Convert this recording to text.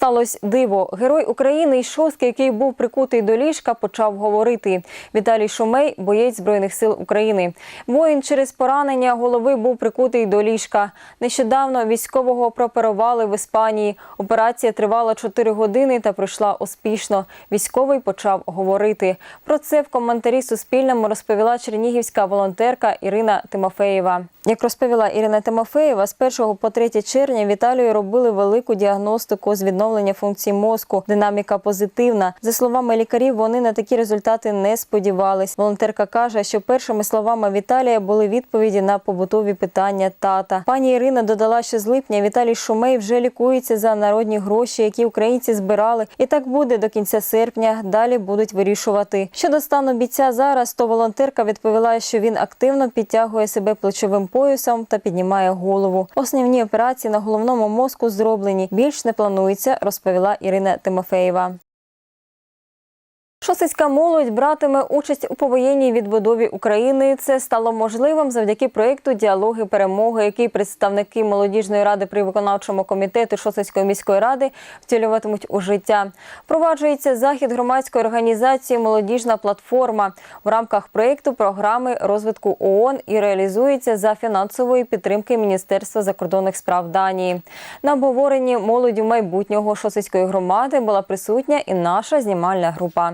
Сталось диво. Герой України із Шостки, який був прикутий до ліжка, почав говорити. Віталій Шумей, боєць збройних сил України. Воїн через поранення голови був прикутий до ліжка. Нещодавно військового прооперували в Іспанії. Операція тривала 4 години та пройшла успішно. Військовий почав говорити. Про це в коментарі Суспільному розповіла чернігівська волонтерка Ірина Тимофеєва. Як розповіла Ірина Тимофеєва, з 1 по 3 червня Віталію робили велику діагностику з відновлення функцій мозку. Динаміка позитивна. За словами лікарів, вони на такі результати не сподівались. Волонтерка каже, що першими словами Віталія були відповіді на побутові питання тата. Пані Ірина додала, що з липня Віталій Шумей вже лікується за народні гроші, які українці збирали, і так буде до кінця серпня. Далі будуть вирішувати. Щодо стану бійця зараз, то волонтерка відповіла, що він активно підтягує себе плечовим поясом та піднімає голову. Основні операції на головному мозку зроблені. Більш не планується, розповіла Ірина Тимофеєва. Шосицька молодь братиме участь у повоєнній відбудові України. Це стало можливим завдяки проєкту Діалоги перемоги, який представники молодіжної ради при виконавчому комітеті Шосицької міської ради втілюватимуть у життя. Впроваджується захід громадської організації Молодіжна платформа в рамках проєкту програми розвитку ООН і реалізується за фінансової підтримки Міністерства закордонних справ Данії. На обговоренні молоддю майбутнього Шосицької громади була присутня і наша знімальна група.